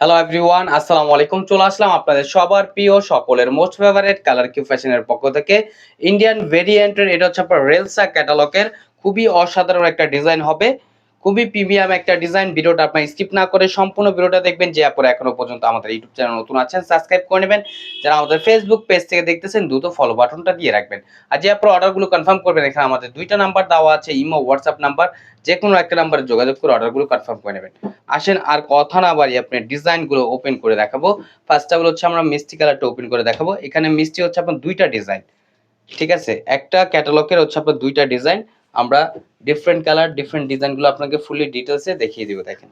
Hello everyone আসসালামু আলাইকুম চলে আসলাম আপনাদের সবার প্রিয় সকলের মোস্ট ফেভারেট কালার কিউ ফ্যাশনের পক্ষ থেকে। ইন্ডিয়ান ভেরিয়েন্টের এটা হচ্ছে আপনার রেলসা ক্যাটালগের খুবই অসাধারণ একটা ডিজাইন হবে। খুবই প্রিমিয়াম একটা ডিজাইন, ভিডিওটা আপনার স্কিপ না করে সম্পূর্ণ ভিডিওটা দেখবেন, যে আপনারা এখনও পর্যন্ত আমাদের ইউটিউব চ্যানেল নতুন আছেন সাবস্ক্রাইব করে নেবেন। যারা আমাদের ফেসবুক পেজ থেকে দেখতেছেন, দ্রুত ফলো বাটনটা দিয়ে রাখবেন। আর যে আপনার অর্ডারগুলো কনফার্ম করবেন, এখানে আমাদের দুইটা নাম্বার দেওয়া আছে ইমো হোয়াটসঅ্যাপ নাম্বার যে কোনো একটা নাম্বারে যোগাযোগ করে অর্ডারগুলো কনফার্ম করে নেবেন। আসেন, আর কথা না বাড়িয়ে আপনি ডিজাইনগুলো ওপেন করে দেখাবো। ফার্স্টটা হচ্ছে আমরা মিষ্টি কালারটা ওপেন করে দেখাবো। এখানে মিষ্টি হচ্ছে আপনার দুইটা ডিজাইন ঠিক আছে? একটা ক্যাটালগের হচ্ছে আপনার দুইটা ডিজাইন আমরা ডিফারেন্ট কালার ডিফারেন্ট ডিজাইনগুলো আপনাকে ফুলি ডিটেলসে দেখিয়ে দিব, দেখেন।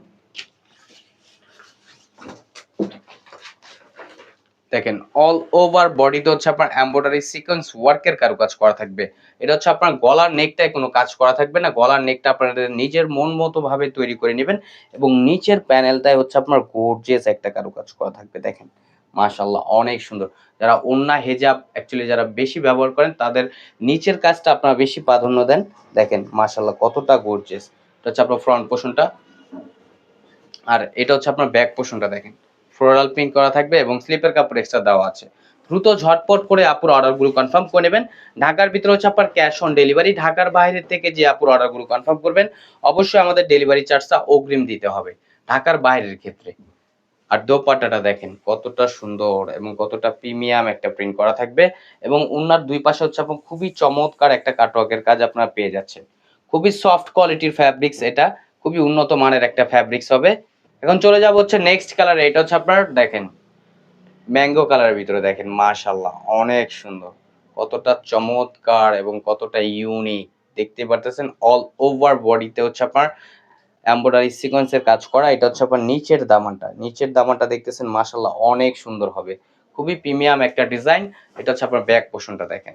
দেখেন অল ওভার বডিতে হচ্ছে আপনার এমব্রয়ডারি সিকোয়েন্স ওয়ার্কের কারুকাজ করা থাকবে। এটা হচ্ছে আপনার গলার নেকটায় কোনো কাজ করা থাকবে না। গলার নেকটা আপনাদের নিজের মন মতো ভাবে তৈরি করে নেবেন এবং নিচের প্যানেলটায় হচ্ছে আপনার গোর্জিয়াস একটা কারুকাজ করা থাকবে, দেখেন। মাশাল্লাহ অনেক সুন্দর। যারা অন্যা হেজাব অ্যাকচুয়ালি যারা বেশি ব্যবহার করেন, তাদের নিচের কাজটা আপনারা বেশি প্রাধান্য দেন। দেখেন মাশাল্লাহ কতটা গর্জেস এটা হচ্ছে আপনার ফ্রন্ট পোর্শনটা আর এটা হচ্ছে আপনার ব্যাক পোর্শনটা দেখেন। ফ্লোরাল প্রিন্ট করা থাকবে এবং স্লিপের কাপড় এক্সট্রা দেওয়া আছে। দ্রুত ঝটপট করে আপুর অর্ডারগুলো কনফার্ম করে নেবেন। ঢাকার ভিতরে হচ্ছে আপনার ক্যাশ অন ডেলিভারি ঢাকার বাইরে থেকে যে আপুর অর্ডারগুলো কনফার্ম করবেন, অবশ্যই আমাদের ডেলিভারি চার্জটা অগ্রিম দিতে হবে। ঢাকার বাইরের ক্ষেত্রে। আর দোপাট্টাটা দেখেন, কতটা সুন্দর এবং কতটা প্রিমিয়াম একটা প্রিন্ট করা থাকবে এবং উনার দুই পাশে হচ্ছে আপনার খুবই চমৎকার একটা কাটওয়ার্কের কাজ আপনারা পেয়ে যাচ্ছেন। খুবই সফট কোয়ালিটির ফ্যাব্রিক্স এটা, খুবই উন্নত মানের একটা ফ্যাব্রিক্স হবে। এখন চলে যাব হচ্ছে নেক্সট কালার এটা হচ্ছে আপনার দেখেন ম্যাঙ্গো কালারের ভিতরে দেখেন মাশাল্লাহ অনেক সুন্দর। কতটা চমৎকার এবং কতটা ইউনিক দেখতে পারতেছেন অল ওভার বডিতে হচ্ছে আপনার এমব্রয়ডারি সিকোয়েন্সের কাজ করা, এটা হচ্ছে আপনার নিচের দামানটা। নিচের দামানটা দেখতেছেন মাশাল্লাহ অনেক সুন্দর হবে। খুবই প্রিমিয়াম একটা ডিজাইন এটা হচ্ছে আপনার ব্যাক পোর্শনটা দেখেন।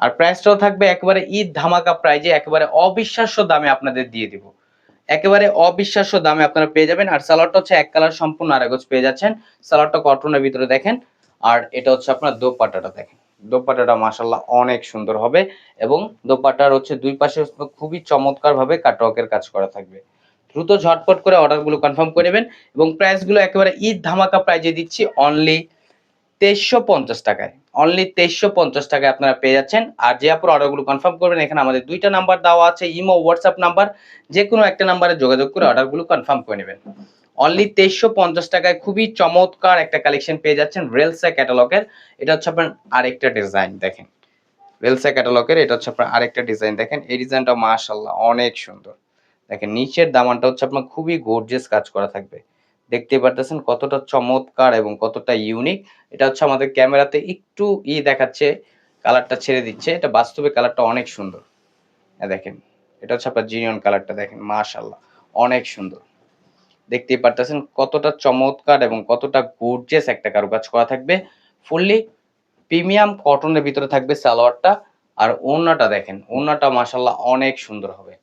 আর প্রাইসটাও থাকবে একেবারে ঈদ ধামাকা প্রাইজে একেবারে অবিশ্বাস্য দামে আপনাদের দিয়ে দিব। একেবারে অবিশ্বাস্য দামে আপনারা পেয়ে যাবেন। আর সালোয়ারটা হচ্ছে এক কালার সম্পূর্ণ আরেগজ পেয়ে যাচ্ছেন। সালোয়ারটা কটনের ভিতরে দেখেন। আর এটা হচ্ছে আপনার দোপাট্টাটা দেখেন। দোপাট্টাটা মাসাল্লাহ অনেক সুন্দর হবে এবং দোপাট্টার হচ্ছে দুই পাশে খুবই চমৎকার ভাবে কাটওয়ার্কের কাজ করা থাকবে। দ্রুত ঝটপট করে অর্ডারগুলো কনফার্ম করে নেবেন এবং প্রাইসগুলো একেবারে ঈদ ধামাকা প্রাইজে দিচ্ছি অনলি তেইশশো পঞ্চাশ টাকায়। অনলি তেইশশো পঞ্চাশ টাকায় আপনারা পেয়ে যাচ্ছেন। আর যে আপনার অর্ডারগুলো কনফার্ম করবেন, এখানে আমাদের দুইটা নাম্বার দেওয়া আছে ইমো হোয়াটসঅ্যাপ নাম্বার যে কোনো একটা নাম্বারে যোগাযোগ করে অর্ডারগুলো কনফার্ম করে নেবেন। অনলি তেইশশো পঞ্চাশ টাকায় খুবই চমৎকার একটা কালেকশন পেয়ে যাচ্ছেন রেলসা ক্যাটালগের এটা হচ্ছে আপনার আরেকটা ডিজাইন দেখেন। রেলসা ক্যাটালগের এটা হচ্ছে আপনার আরেকটা ডিজাইন দেখেন। এই ডিজাইনটা মাশাল্লাহ অনেক সুন্দর। দেখেন, নিচের দামানটা হচ্ছে আপনার খুবই গর্জিয়াস কাজ করা থাকবে। দেখতে পারতেছেন কতটা চমৎকার এবং কতটা ইউনিক এটা হচ্ছে আমাদের ক্যামেরাতে একটু ই দেখাচ্ছে কালারটা ছেড়ে দিচ্ছে। এটা বাস্তবে কালারটা অনেক সুন্দর। দেখেন, এটা হচ্ছে আপনার জিনিয়ন কালারটা দেখেন মাশাল্লাহ অনেক সুন্দর। দেখতেই পারতেছেন কতটা চমৎকার এবং কতটা গর্জিয়াস একটা কারুকাজ করা থাকবে। ফুললি প্রিমিয়াম কটনের ভিতরে থাকবে সালোয়ারটা। আর ওড়নাটা দেখেন, ওড়নাটা মাশাল্লাহ অনেক সুন্দর হবে।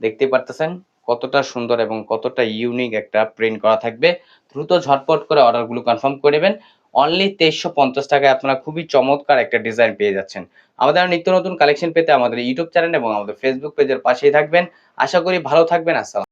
দেখতে পারতেছেন কতটা সুন্দর এবং কতটা ইউনিক একটা প্রিন্ট করা থাকবে। দ্রুত ঝটপট করে অর্ডারগুলো কনফার্ম করে নেবেন। অনলি তেইশশো পঞ্চাশ টাকায় আপনারা খুবই চমৎকার একটা ডিজাইন পেয়ে যাচ্ছেন। আমাদের নিত্য নতুন কালেকশন পেতে আমাদের ইউটিউব চ্যানেল এবং আমাদের ফেসবুক পেজের পাশেই থাকবেন। আশা করি ভালো থাকবেন। আসসালাম